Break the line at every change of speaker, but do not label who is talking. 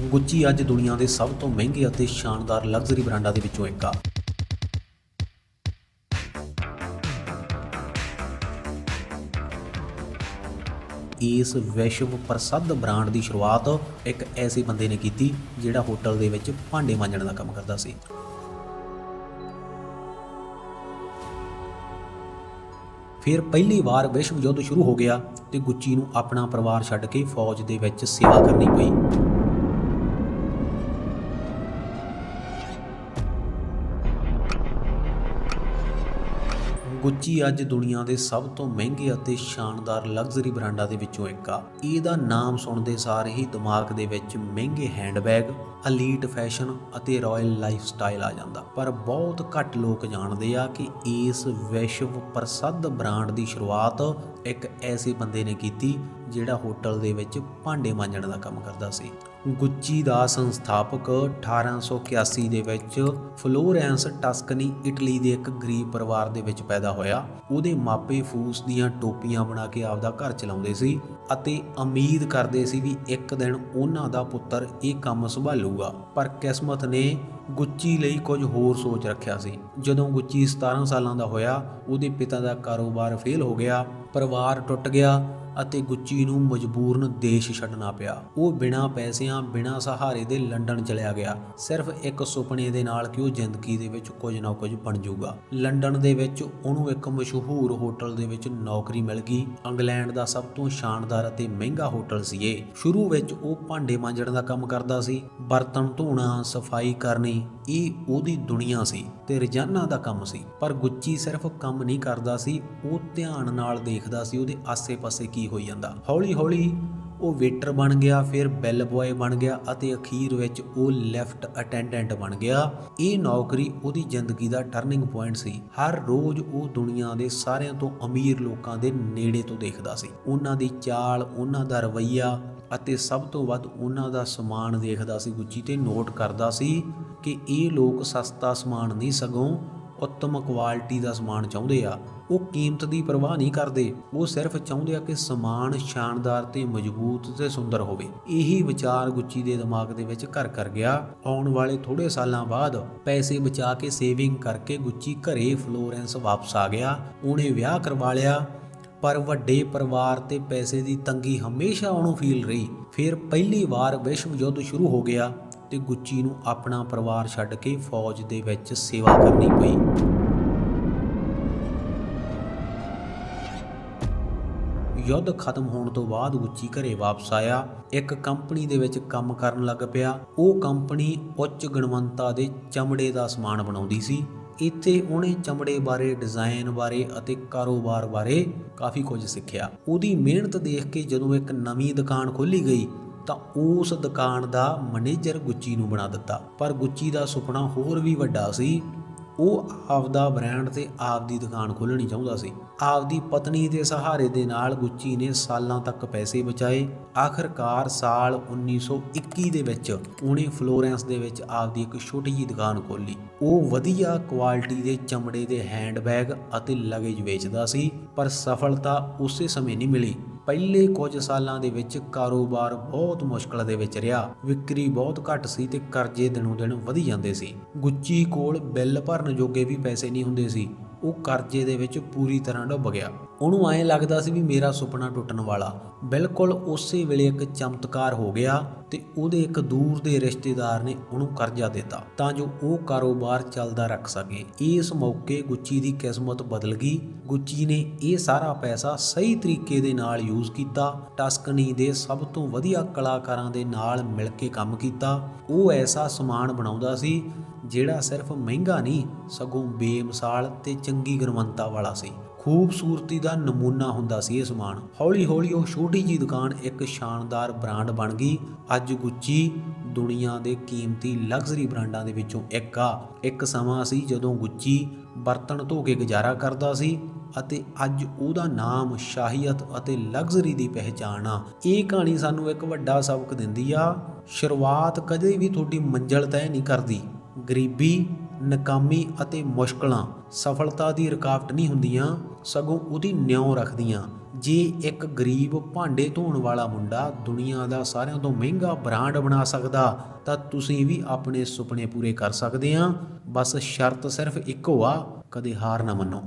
ਗੁੱਚੀ ਅੱਜ ਦੁਨੀਆ ਦੇ ਸਭ ਤੋਂ ਮਹਿੰਗੇ ਅਤੇ ਸ਼ਾਨਦਾਰ ਲਗਜ਼ਰੀ ਬ੍ਰਾਂਡਾਂ ਦੇ ਵਿੱਚੋਂ ਇੱਕ ਆ। ਇਸ ਵਿਸ਼ਵ ਪ੍ਰਸਿੱਧ ਬ੍ਰਾਂਡ ਦੀ ਸ਼ੁਰੂਆਤ ਇੱਕ ਐਸੇ ਬੰਦੇ ਨੇ ਕੀਤੀ, ਜਿਹੜਾ ਹੋਟਲ ਦੇ ਵਿੱਚ ਭਾਂਡੇ ਮਾਂਜਣ ਦਾ ਕੰਮ ਕਰਦਾ ਸੀ। ਫਿਰ ਪਹਿਲੀ ਵਾਰ ਵਿਸ਼ਵ ਯੁੱਧ ਸ਼ੁਰੂ ਹੋ ਗਿਆ ਤੇ ਗੁੱਚੀ ਨੂੰ ਆਪਣਾ ਪਰਿਵਾਰ ਛੱਡ ਕੇ ਫੌਜ ਦੇ ਵਿੱਚ ਸੇਵਾ ਕਰਨੀ ਪਈ। ਗੁੱਚੀ ਅੱਜ ਦੁਨੀਆ ਦੇ ਸਭ ਤੋਂ ਮਹਿੰਗੇ ਅਤੇ ਸ਼ਾਨਦਾਰ ਲਗਜ਼ਰੀ ਬ੍ਰਾਂਡਾਂ ਦੇ ਵਿੱਚੋਂ ਇੱਕ ਆ। ਇਹਦਾ ਨਾਮ ਸੁਣਦੇ ਸਾਰ ਹੀ ਦਿਮਾਗ ਦੇ ਵਿੱਚ ਮਹਿੰਗੇ ਹੈਂਡਬੈਗ ਅਲੀਟ ਫੈਸ਼ਨ ਅਤੇ ਰਾਇਲ ਲਾਈਫ ਸਟਾਈਲ ਆ ਜਾਂਦਾ। ਪਰ ਬਹੁਤ ਘੱਟ ਲੋਕ ਜਾਣਦੇ ਆ ਕਿ ਇਸ ਵਿਸ਼ਵ ਪ੍ਰਸਿੱਧ ਬ੍ਰਾਂਡ ਦੀ ਸ਼ੁਰੂਆਤ ਇੱਕ ਐਸੇ ਬੰਦੇ ਨੇ ਕੀਤੀ ਜਿਹੜਾ ਹੋਟਲ ਦੇ ਵਿੱਚ ਭਾਂਡੇ ਮਾਂਜਣ ਦਾ ਕੰਮ ਕਰਦਾ ਸੀ। ਗੁੱਚੀ ਦਾ ਸੰਸਥਾਪਕ 1881 ਦੇ ਵਿੱਚ ਫਲੋਰੈਂਸ ਟਸਕਨੀ, ਇਟਲੀ ਦੇ ਇੱਕ ਗਰੀਬ ਪਰਿਵਾਰ ਦੇ ਵਿੱਚ ਪੈਦਾ ਹੋਇਆ। ਉਹਦੇ ਮਾਪੇ ਫੂਸ ਦੀਆਂ ਟੋਪੀਆਂ ਬਣਾ ਕੇ ਆਪਦਾ ਘਰ ਚਲਾਉਂਦੇ ਸੀ। ਅਤੇ ਉਮੀਦ ਕਰਦੇ ਸੀ ਵੀ ਇੱਕ ਦਿਨ ਉਹਨਾਂ ਦਾ ਪੁੱਤਰ ਇਹ ਕੰਮ ਸੰਭਾਲੂਗਾ। ਪਰ ਕਿਸਮਤ ਨੇ ਗੁੱਚੀ ਲਈ ਕੁਝ ਹੋਰ ਸੋਚ ਰੱਖਿਆ ਸੀ। ਜਦੋਂ ਗੁੱਚੀ 17 ਸਾਲਾਂ ਦਾ ਹੋਇਆ, ਉਹਦੇ ਪਿਤਾ ਦਾ ਕਾਰੋਬਾਰ ਫੇਲ ਹੋ ਗਿਆ, ਪਰਿਵਾਰ ਟੁੱਟ ਗਿਆ ਅਤੇ ਗੁੱਚੀ ਨੂੰ ਮਜਬੂਰਨ ਦੇਸ਼ ਛੱਡਣਾ ਪਿਆ। ਉਹ ਬਿਨਾਂ ਪੈਸਿਆਂ, ਬਿਨਾਂ ਸਹਾਰੇ ਦੇ ਲੰਡਨ ਚਲਿਆ ਗਿਆ। ਸਿਰਫ ਇੱਕ ਸੁਪਨੇ ਦੇ ਨਾਲ ਕਿ ਉਹ ਜ਼ਿੰਦਗੀ ਦੇ ਵਿੱਚ ਕੁਝ ਨਾ ਕੁਝ ਬਣ ਜਾਊਗਾ। ਲੰਡਨ ਦੇ ਵਿੱਚ ਉਹਨੂੰ ਇੱਕ ਮਸ਼ਹੂਰ ਹੋਟਲ ਦੇ ਵਿੱਚ ਨੌਕਰੀ ਮਿਲ ਗਈ। ਇੰਗਲੈਂਡ ਦਾ ਸਭ ਤੋਂ ਸ਼ਾਨਦਾਰ ਅਤੇ ਮਹਿੰਗਾ ਹੋਟਲ ਸੀ ਇਹ। ਸ਼ੁਰੂ ਵਿੱਚ ਉਹ ਭਾਂਡੇ ਮਾਂਜਣ ਦਾ ਕੰਮ ਕਰਦਾ ਸੀ। ਬਰਤਨ ਧੋਣਾ, ਸਫ਼ਾਈ ਕਰਨੀ, ਇਹ ਉਹਦੀ ਦੁਨੀਆ ਸੀ ਤੇ ਰੋਜ਼ਾਨਾ ਦਾ ਕੰਮ ਸੀ। ਪਰ ਗੁੱਚੀ ਸਿਰਫ ਕੰਮ ਨਹੀਂ ਕਰਦਾ ਸੀ, ਉਹ ਧਿਆਨ ਨਾਲ ਦੇਖਦਾ ਸੀ ਉਹਦੇ ਆਸੇ-ਪਾਸੇ ਕੀ ਹੋਈ ਜਾਂਦਾ। ਹੌਲੀ-ਹੌਲੀ ਉਹ ਵੇਟਰ ਬਣ ਗਿਆ, ਫਿਰ ਬੈਲ ਬॉय ਬਣ ਗਿਆ ਅਤੇ ਅਖੀਰ ਵਿੱਚ ਉਹ ਲੈਫਟ ਅਟੈਂਡੈਂਟ ਬਣ ਗਿਆ। ਇਹ ਨੌਕਰੀ ਉਹਦੀ ਜ਼ਿੰਦਗੀ ਦਾ ਟਰਨਿੰਗ ਪੁਆਇੰਟ ਸੀ। ਹਰ ਰੋਜ਼ ਉਹ ਦੁਨੀਆ ਦੇ ਸਾਰਿਆਂ ਤੋਂ ਅਮੀਰ ਲੋਕਾਂ ਦੇ ਨੇੜੇ ਤੋਂ ਦੇਖਦਾ ਸੀ। ਉਹਨਾਂ ਦੀ ਚਾਲ, ਉਹਨਾਂ ਦਾ ਰਵੱਈਆ ਅਤੇ ਸਭ ਤੋਂ ਵੱਧ ਉਹਨਾਂ ਦਾ ਸਮਾਨ ਦੇਖਦਾ ਸੀ। ਗੁੱਚੀ ਤੇ ਨੋਟ ਕਰਦਾ ਸੀ ਕਿ ਇਹ ਲੋਕ ਸਸਤਾ ਸਮਾਨ ਨਹੀਂ ਸਗੋਂ ਉੱਤਮ ਕੁਆਲਿਟੀ ਦਾ ਸਮਾਨ ਚਾਹੁੰਦੇ ਆ। ਉਹ ਕੀਮਤ ਦੀ ਪਰਵਾਹ ਨਹੀਂ ਕਰਦੇ। ਉਹ ਸਿਰਫ ਚਾਹੁੰਦੇ ਆ ਕਿ ਸਮਾਨ ਸ਼ਾਨਦਾਰ ਤੇ ਮਜ਼ਬੂਤ ਤੇ ਸੁੰਦਰ ਹੋਵੇ। ਇਹੀ ਵਿਚਾਰ ਗੁੱਚੀ ਦੇ ਦਿਮਾਗ ਦੇ ਵਿੱਚ ਘਰ ਕਰ ਗਿਆ। ਆਉਣ ਵਾਲੇ ਥੋੜੇ ਸਾਲਾਂ ਬਾਅਦ ਪੈਸੇ ਬਚਾ ਕੇ ਸੇਵਿੰਗ ਕਰਕੇ ਗੁੱਚੀ ਘਰੇ ਫਲੋਰੈਂਸ ਵਾਪਸ ਆ ਗਿਆ। ਉਹਨੇ ਵਿਆਹ ਕਰਵਾ ਲਿਆ, ਪਰ ਵੱਡੇ ਪਰਿਵਾਰ ਤੇ ਪੈਸੇ ਦੀ ਤੰਗੀ ਹਮੇਸ਼ਾ ਉਹਨੂੰ ਫੀਲ ਰਹੀ। ਫਿਰ ਪਹਿਲੀ ਵਾਰ ਵਿਸ਼ਵ ਯੁੱਧ ਸ਼ੁਰੂ ਹੋ ਗਿਆ ਤੇ ਗੁੱਚੀ ਨੂੰ ਆਪਣਾ ਪਰਿਵਾਰ ਛੱਡ ਕੇ ਫੌਜ ਦੇ ਵਿੱਚ ਸੇਵਾ ਕਰਨੀ ਪਈ। ਯੁੱਧ ਖਤਮ ਹੋਣ ਤੋਂ ਬਾਅਦ ਗੁੱਚੀ ਘਰੇ ਵਾਪਸ ਆਇਆ। ਇੱਕ ਕੰਪਨੀ ਦੇ ਵਿੱਚ ਕੰਮ ਕਰਨ ਲੱਗ ਪਿਆ। ਉਹ ਕੰਪਨੀ ਉੱਚ ਗੁਣਵੰਤਾ ਦੇ ਚਮੜੇ ਦਾ ਸਮਾਨ ਬਣਾਉਂਦੀ ਸੀ। ਇੱਥੇ ਉਹਨੇ ਚਮੜੇ ਬਾਰੇ, ਡਿਜ਼ਾਈਨ ਬਾਰੇ ਅਤੇ ਕਾਰੋਬਾਰ ਬਾਰੇ ਕਾਫੀ ਕੁਝ ਸਿੱਖਿਆ। ਉਹਦੀ ਮਿਹਨਤ ਦੇਖ ਕੇ ਜਦੋਂ ਇੱਕ ਨਵੀਂ ਦੁਕਾਨ ਖੋਲੀ ਗਈ, ਤਾਂ ਉਸ ਦੁਕਾਨ ਦਾ ਮੈਨੇਜਰ ਗੁੱਚੀ ਨੂੰ ਬਣਾ ਦਿੱਤਾ। ਪਰ ਗੁੱਚੀ ਦਾ ਸੁਪਨਾ ਹੋਰ ਵੀ ਵੱਡਾ ਸੀ। ਉਹ ਆਪਦਾ ਬ੍ਰਾਂਡ ਤੇ ਆਪਦੀ ਦੁਕਾਨ ਖੋਲ੍ਹਣੀ ਚਾਹੁੰਦਾ ਸੀ। ਆਪਦੀ ਪਤਨੀ ਦੇ ਸਹਾਰੇ ਦੇ ਨਾਲ ਗੁੱਚੀ ਨੇ ਸਾਲਾਂ ਤੱਕ ਪੈਸੇ ਬਚਾਏ। ਆਖਰਕਾਰ ਸਾਲ 1921 ਦੇ ਵਿੱਚ ਉਹਨੇ ਫਲੋਰੈਂਸ ਦੇ ਵਿੱਚ ਆਪਦੀ ਇੱਕ ਛੋਟੀ ਜਿਹੀ ਦੁਕਾਨ ਖੋਲ੍ਹੀ। ਉਹ ਵਧੀਆ ਕੁਆਲਿਟੀ ਦੇ ਚਮੜੇ ਦੇ ਹੈਂਡਬੈਗ ਅਤੇ ਲਗੇਜ ਵੇਚਦਾ ਸੀ, ਪਰ ਸਫਲਤਾ ਉਸੇ ਸਮੇਂ ਨਹੀਂ ਮਿਲੀ। ਪਹਿਲੇ ਕੁਝ ਸਾਲਾਂ ਦੇ ਵਿੱਚ ਕਾਰੋਬਾਰ ਬਹੁਤ ਮੁਸ਼ਕਲ ਦੇ ਵਿੱਚ ਰਿਹਾ। ਵਿਕਰੀ ਬਹੁਤ ਘੱਟ ਸੀ ਤੇ ਕਰਜ਼ੇ ਦਿਨੋਂ ਦਿਨ ਵਧੀ ਜਾਂਦੇ ਸੀ। ਗੁੱਚੀ ਕੋਲ ਬਿੱਲ ਭਰਨ ਜੋਗੇ ਵੀ ਪੈਸੇ ਨਹੀਂ ਹੁੰਦੇ ਸੀ। ਉਹ ਕਰਜ਼ੇ ਦੇ ਵਿੱਚ ਪੂਰੀ ਤਰ੍ਹਾਂ ਡੁੱਬ ਗਿਆ। ਉਹਨੂੰ ਐਂ ਲੱਗਦਾ ਸੀ ਵੀ ਮੇਰਾ ਸੁਪਨਾ ਟੁੱਟਣ ਵਾਲਾ। ਬਿਲਕੁਲ ਉਸੇ ਵੇਲੇ ਇੱਕ ਚਮਤਕਾਰ ਹੋ ਗਿਆ ਤੇ ਉਹਦੇ ਇੱਕ ਦੂਰ ਦੇ ਰਿਸ਼ਤੇਦਾਰ ਨੇ ਉਹਨੂੰ ਕਰਜ਼ਾ ਦਿੱਤਾ। ਤਾਂ ਜੋ ਉਹ ਕਾਰੋਬਾਰ ਚੱਲਦਾ ਰੱਖ ਸਕੇ। ਇਸ ਮੌਕੇ ਗੁੱਚੀ ਦੀ ਕਿਸਮਤ ਬਦਲ ਗਈ। ਗੁੱਚੀ ਨੇ ਇਹ ਸਾਰਾ ਪੈਸਾ ਸਹੀ ਤਰੀਕੇ ਦੇ ਨਾਲ ਯੂਜ਼ ਕੀਤਾ। ਟਸਕਨੀ ਦੇ ਸਭ ਤੋਂ ਵਧੀਆ ਕਲਾਕਾਰਾਂ ਦੇ ਨਾਲ ਮਿਲ ਕੇ ਕੰਮ ਕੀਤਾ। ਉਹ ਐਸਾ ਸਮਾਨ ਬਣਾਉਂਦਾ ਸੀ ਜਿਹੜਾ ਸਿਰਫ ਮਹਿੰਗਾ ਨਹੀਂ, ਸਗੋਂ ਬੇਮਿਸਾਲ ਤੇ ਚੰਗੀ ਗੁਣਵੰਤਾ ਵਾਲਾ ਸੀ। ਖੂਬਸੂਰਤੀ ਦਾ ਨਮੂਨਾ ਹੁੰਦਾ ਸੀ ਇਹ ਸਮਾਨ। ਹੌਲੀ-ਹੌਲੀ ਉਹ ਛੋਟੀ ਜੀ ਦੁਕਾਨ ਇੱਕ ਸ਼ਾਨਦਾਰ ਬ੍ਰਾਂਡ ਬਣ ਗਈ। ਅੱਜ ਗੁੱਚੀ ਦੁਨੀਆ ਦੇ ਕੀਮਤੀ ਲਗਜ਼ਰੀ ਬ੍ਰਾਂਡਾਂ ਦੇ ਵਿੱਚੋਂ ਇੱਕ ਆ। ਇੱਕ ਸਮਾਂ ਸੀ ਜਦੋਂ ਗੁੱਚੀ ਬਰਤਨ ਧੋ ਕੇ ਗੁਜ਼ਾਰਾ ਕਰਦਾ ਸੀ ਅਤੇ ਅੱਜ ਉਹਦਾ ਨਾਮ ਸ਼ਾਹੀਅਤ ਅਤੇ ਲਗਜ਼ਰੀ ਦੀ ਪਹਿਚਾਣ ਆ। ਇਹ ਕਹਾਣੀ ਸਾਨੂੰ ਇੱਕ ਵੱਡਾ ਸਬਕ ਦਿੰਦੀ ਆ, ਸ਼ੁਰੂਆਤ ਕਦੇ ਵੀ ਤੁਹਾਡੀ ਮੰਜ਼ਲ ਤੈਅ ਨਹੀਂ ਕਰਦੀ। ਗਰੀਬੀ, ਨਾਕਾਮੀ ਅਤੇ ਮੁਸ਼ਕਲਾਂ ਸਫਲਤਾ ਦੀ ਰੁਕਾਵਟ ਨਹੀਂ ਹੁੰਦੀਆਂ, ਸਗੋਂ ਉਹਦੀ ਨਿਉ ਰੱਖਦੀਆਂ। ਜੇ ਇੱਕ ਗਰੀਬ ਭਾਂਡੇ ਧੋਣ ਵਾਲਾ ਮੁੰਡਾ ਦੁਨੀਆ ਦਾ ਸਾਰਿਆਂ ਤੋਂ ਮਹਿੰਗਾ ਬ੍ਰਾਂਡ ਬਣਾ ਸਕਦਾ, ਤਾਂ ਤੁਸੀਂ ਵੀ ਆਪਣੇ ਸੁਪਨੇ ਪੂਰੇ ਕਰ ਸਕਦੇ ਆ। ਬਸ ਸ਼ਰਤ ਸਿਰਫ ਇੱਕੋ ਆ, ਕਦੇ ਹਾਰ ਨਾ ਮੰਨੋ।